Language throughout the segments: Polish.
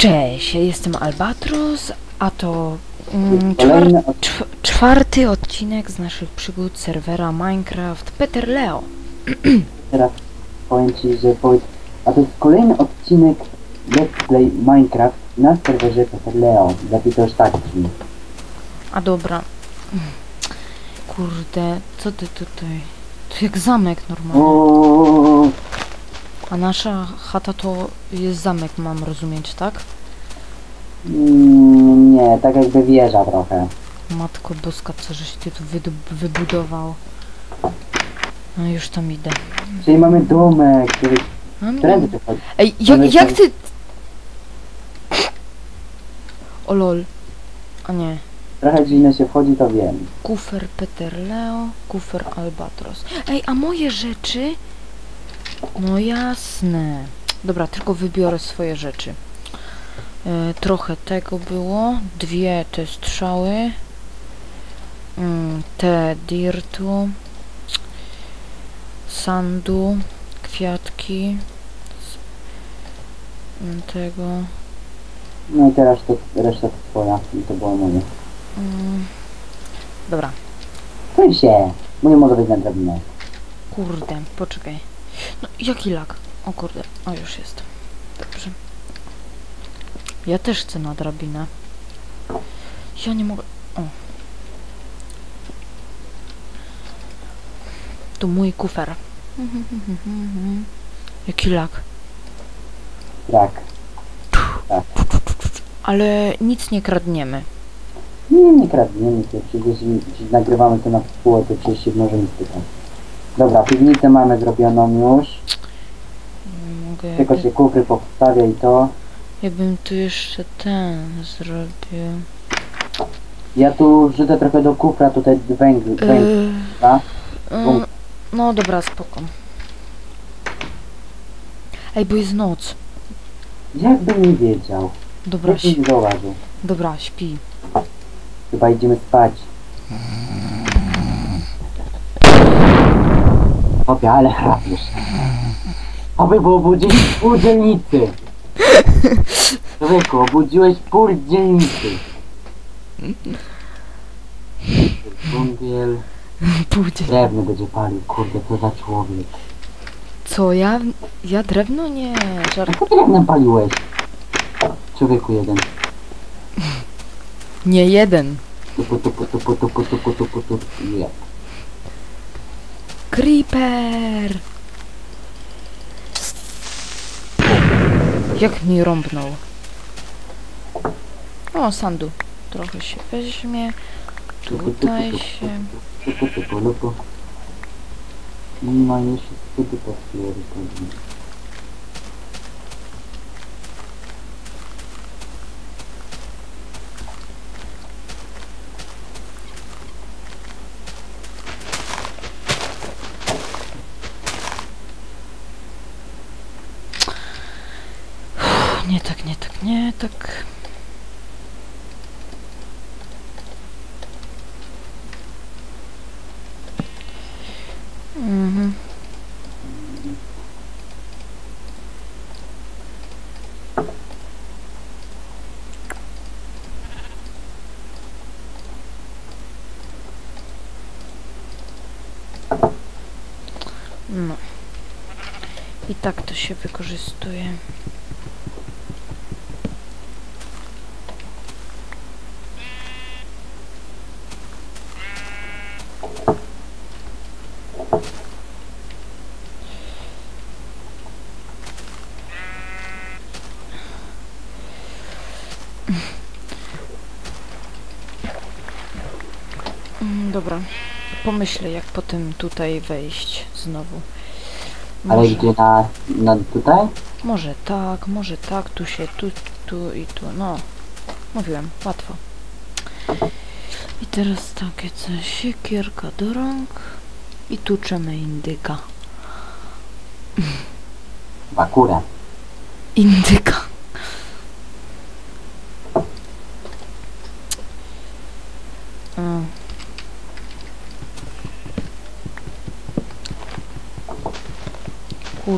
Cześć, ja jestem Albatros, a to mm, czwar- czw- czwarty odcinek z naszych przygód serwera Minecraft Peter Leo. Teraz powiem Ci, że powiedz... A to jest kolejny odcinek Let's Play Minecraft na serwerze Peter Leo. Lepiej to już tak brzmi. A dobra. Kurde, co ty tutaj? To jak zamek normalny. O, A nasza chata to jest zamek, mam rozumieć, tak? mm, Nie, tak jakby wieża trochę. Matko boska, co żeś ty tu wydu- wybudował. No już tam idę. Czyli mamy domek, który... Mam Którędy ty chodzi? Ej, jak, jak tam- ty... O lol. A nie. Trochę dziwnie się wchodzi, to wiem. Kufer Peter Leo, kufer Albatros. Ej, a moje rzeczy? No jasne. Dobra, tylko wybiorę swoje rzeczy. E, trochę tego było. Dwie te strzały. Mm, te dirtu. Sandu. Kwiatki. mm, Tego. No i teraz to, reszta to twoja. I to było moje. Mm, dobra. Kryj się! Nie mogę być na drabinę. Kurde, poczekaj. No, jaki lak? O kurde, o już jest. Dobrze. Ja też chcę na drabinę. Ja nie mogę... O. To mój kufer. Jaki lak? Tak. Ale nic nie kradniemy. Nie, nie kradniemy się, przecież nagrywamy to na pół, to przecież się możemy spytać. Dobra, piwnicę mamy zrobioną już. Nie mogę... Tylko się kufry powstawia i to. Ja bym tu jeszcze ten zrobił. Ja tu wrzucę trochę do kufra tutaj węgla. węgla. Yy, Bum. mm, no dobra, spoko. Ej, bo jest noc. Jakbym nie wiedział. Dobra, śpi. Dobra, śpi. Chyba idziemy spać. Obie, ale chrapiesz. Oby, bo obudziłeś pół dzielnicy. Człowieku, obudziłeś pół dzielnicy. Pójdzie. Drewno będzie palił, kurde, co za człowiek. Co, ja... Ja drewno? Nie, żart. Co ty drewnem paliłeś? Człowieku jeden. Nie jeden. Tupu, tupu, tupu, tupu, tupu, tupu, tupu. Nie. Creeper! Jak mi rąbnął. O, sandu. Trochę się weźmie. Tutaj się... Lupu. No jeszcze wtedy potwierdzi. Nie tak, nie tak. Mhm. No. I tak to się wykorzystuje. Mm, Dobra. Pomyślę, jak potem tutaj wejść znowu. Ale Może, gdzie na, na tutaj? może tak, może tak, tu się, tu, tu i tu. No, mówiłem, łatwo. I teraz takie coś, siekierka do rąk i tuczemy indyka. Bakurę. Indyka.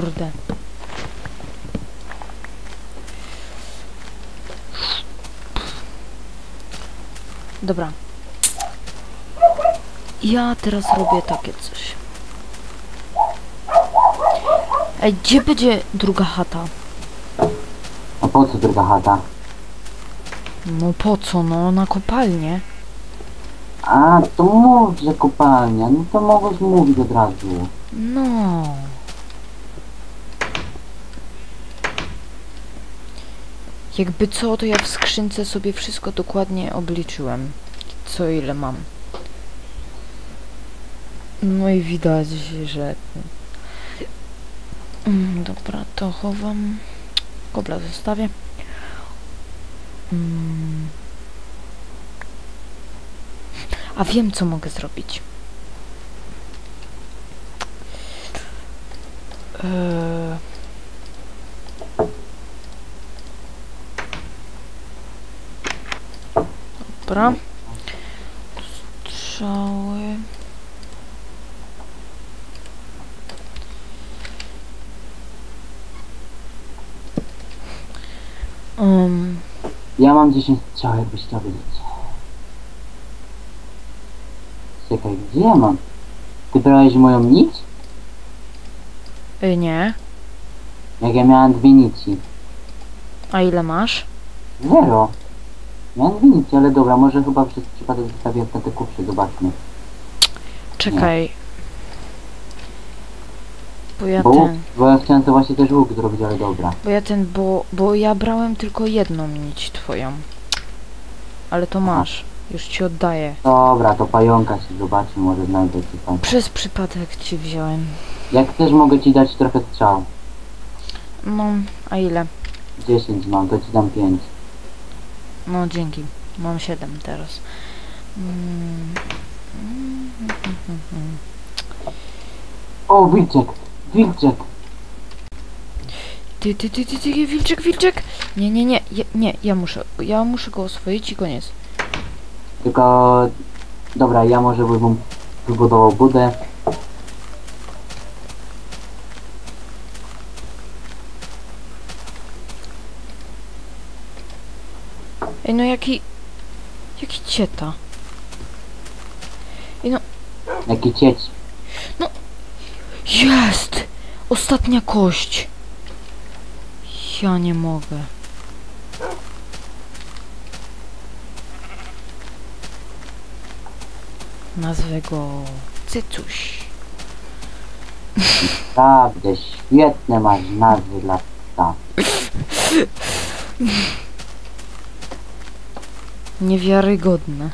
Kurde. Dobra. Ja teraz robię takie coś. Ej, gdzie będzie druga chata? A po co druga chata? No po co, no na kopalnię. A, to mów, że kopalnia. No to mogłeś mówić od razu. No. Jakby co, to ja w skrzynce sobie wszystko dokładnie obliczyłem. Co ile mam. No i widać, że... Mm, Dobra, to chowam. Kobla zostawię. Mm. A wiem, co mogę zrobić. Eee. Dobra. Strzały. Um, Ja mam 10 strzał, jakbyś chciał wiedzieć. Czekaj, gdzie ja mam? Ty brałeś moją nić? y, nie. Jak ja miałem dwie nici. A ile masz? Zero. Miałem dwie nici, ale dobra, może chyba przez przypadek zostawiłem te kuprzy, zobaczmy. Czekaj. Bo ja Bo, ten. bo ja chciałem to właśnie też łuk zrobić, ale dobra. Bo ja ten, bo, bo ja brałem tylko jedną nić twoją. Ale to masz. Już ci oddaję. Dobra, to pająka się zobaczy, może znajdę ci tam. Przez przypadek ci wziąłem. Jak też mogę ci dać trochę strzał. No, a ile? 10 mam, to ci dam 5. No dzięki. Mam 7 teraz. O, wilczek! Wilczek! Ty, ty, ty, ty, ty, wilczek, wilczek! Nie, nie, nie, ja, nie, ja muszę, ja muszę go oswoić i koniec. Tylko... Dobra, ja może bym wybudował budę. Ej, no jaki, jaki cieta. Jaki cieć. Jest! Ostatnia kość. Ja nie mogę. Nazwę go Cycuś. Naprawdę, świetne masz nazwy dla psa. Niewiarygodne.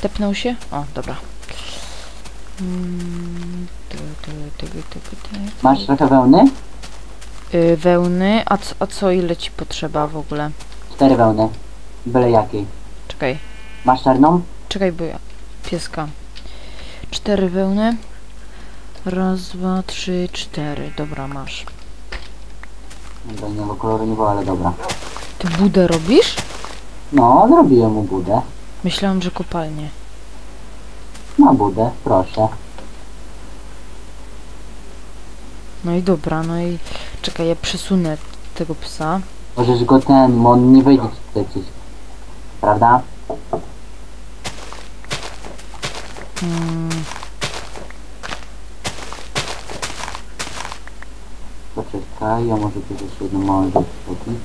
Tepnął się? O, dobra. Mm, Masz trochę wełny? Y, wełny, a, co- a co ile ci potrzeba w ogóle? Cztery wełny. Byle jakiej. Czekaj, Masz czarną? czekaj, bo ja pieska. Cztery wełny. Raz, dwa, trzy, cztery. Dobra, masz. Dobra, innego koloru nie było, ale dobra. Ty budę robisz? No, zrobiłem mu budę. Myślałam, że kopalnię. Na budę, proszę. No i dobra, no i czekaj, ja przesunę tego psa. Możesz go ten, bo on nie wejdzie ci gdzieś. Prawda? Mm, Poczekaj, ja może tu jeszcze jedną małą rzecz zrobić.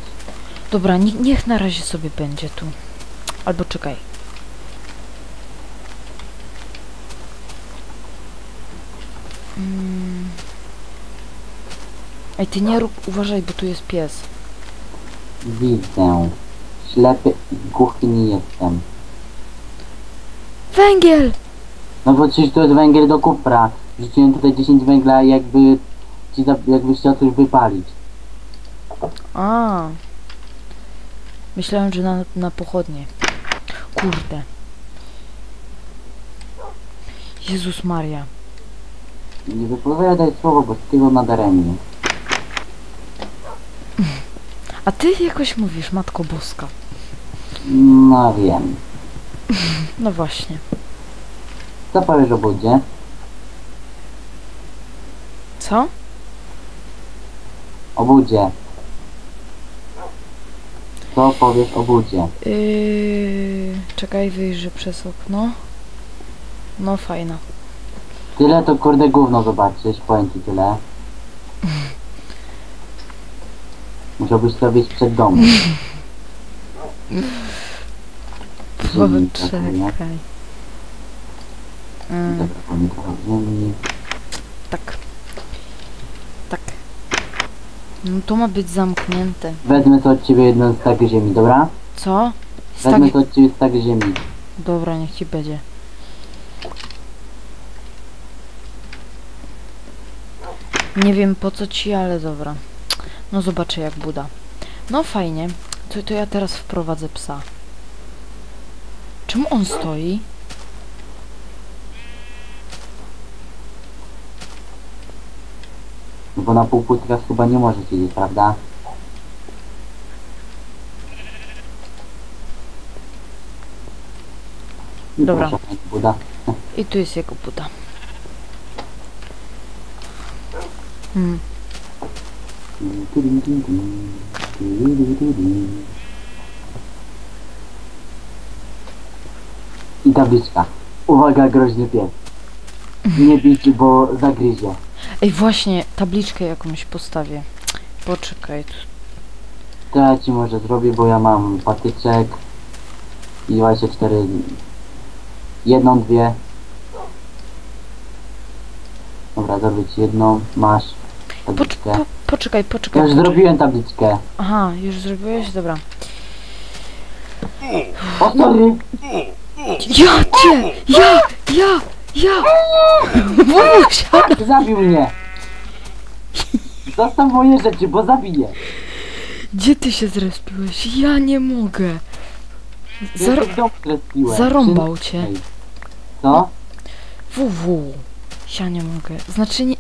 dobra, ni- niech na razie sobie będzie tu. Albo czekaj. Mm. Ej, ty nie rób, uważaj, bo tu jest pies. Widzę. Ślepy i głuchy nie jestem. Węgiel! No bo przecież to jest węgiel do kupra. Rzuciłem tutaj 10 węgla jakby ci jakbyś chciał coś wypalić. A. Myślałem, że na, na pochodnie. Kurde. Jezus Maria. Nie wypowiadaj słowo boskiego nadaremnie. A ty jakoś mówisz, Matko Boska. No wiem. No właśnie. Co powiesz o budzie? Co? O budzie. Co powiesz o budzie? Yy, czekaj, wyjrzę przez okno. No fajna. Tyle to kurde gówno zobaczyć, powiem ci tyle. Musiałbyś to wiedzieć przed domem. Ziemi Poczekaj. Dobra, powiem trochę ziemi. Tak. No to ma być zamknięte. Wezmę to od ciebie jedną z tak ziemi, dobra? Co? Jest Wezmę tak... to od ciebie z tak ziemi. Dobra, niech ci będzie. Nie wiem po co ci, ale dobra. No zobaczę jak Buda. No fajnie. To, to ja teraz wprowadzę psa. Czemu on stoi? No bo na półpłytkach chyba nie może siedzieć, prawda? I Dobra. proszę, pani Buda. I tu jest jego Buda. Hmm. I tabliczka. Uwaga, groźny pies. Nie bić, bo zagryzie. Ej, właśnie, tabliczkę jakąś postawię. Poczekaj. tu- To ja ci może zrobię, bo ja mam patyczek i 24 jedną, dwie dobra, zrobię ci jedną, masz Pocz tabliczkę po poczekaj, ja poczekaj. już poczekaj. zrobiłem tabliczkę Aha, już zrobiłeś? Dobra. o sorry Ja cię! Ja! Ja! Ja! Wusia! zabił mnie zostaw moje rzeczy, bo zabiję Gdzie ty się zrespiłeś? Ja nie mogę. Zar zarąbał cię. Co? WW. Ja nie mogę. Znaczy nie...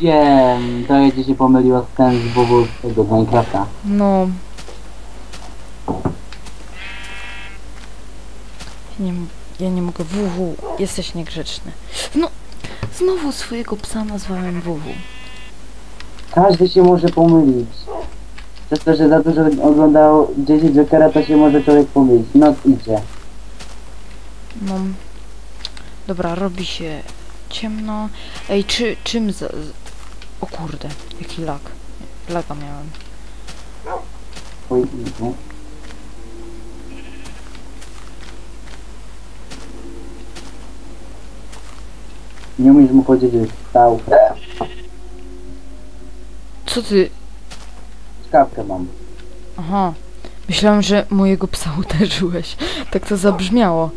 wiem, trochę ci się pomyliło z ten z WW z tego z Minecrafta No... Nie, ja nie mogę. WW. Jesteś niegrzeczny. No... Znowu swojego psa nazwałem WW. Każdy się może pomylić. Przez to, że za dużo oglądał 10 Jokera, to się może człowiek pomylić. Noc idzie. No... Dobra, robi się ciemno. Ej, czy... czym za... O kurde, jaki lag. Laga miałem. Oj, idzie. Nie umiesz mu powiedzieć, że stał. Co ty... Skawkę mam. Aha. Myślałem, że mojego psa uderzyłeś. Tak to zabrzmiało.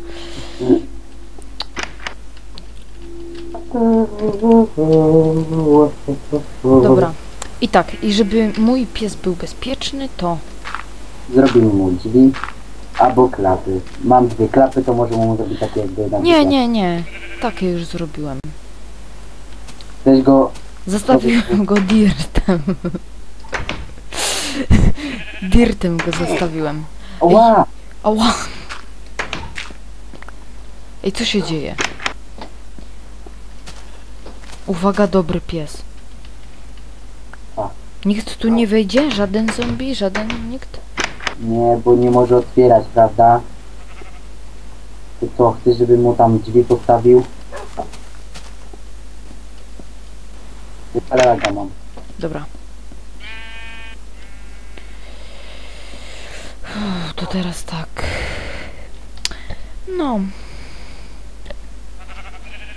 Dobra. I tak, i żeby mój pies był bezpieczny, to... Zrobimy mu drzwi. Albo klapy. Mam dwie klapy, to może mu zrobić takie jakby na Nie, nie, nie. Takie już zrobiłem. Weź go Zostawiłem go dirtem. dirtem go zostawiłem. Oła! Ała! Ej, co się dzieje? Uwaga, dobry pies. Nikt tu nie wejdzie? Żaden zombie? Żaden nikt? Nie, bo nie może otwierać, prawda? To co, chcesz, żebym mu tam drzwi postawił? Ale laga mam. Dobra. Uff, To teraz tak. No.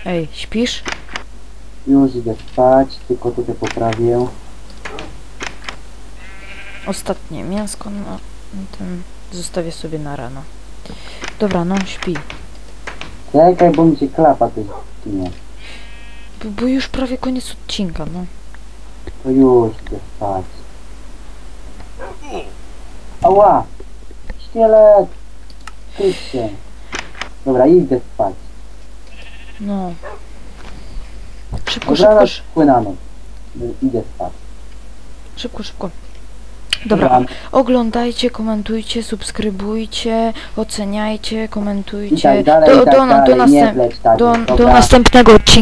Ej, śpisz? Już idę spać, tylko tutaj poprawię. Ostatnie mięsko na ten zostawię sobie na rano. Dobra, no śpi. Czekaj, bo mi się klapa też nie. Bo, już prawie koniec odcinka, no. To już idę spać. Ała! Szkielet! Kryć się. Dobra, idę spać. No. Szybko, Dobranoc, szybko, płynano. Idę spać. szybko, szybko. Dobra, oglądajcie, komentujcie, subskrybujcie, oceniajcie, I komentujcie. tak dalej, do, i tak do, dalej. do, nie następ, wleć tak. do, do Dobra. następnego odcinka.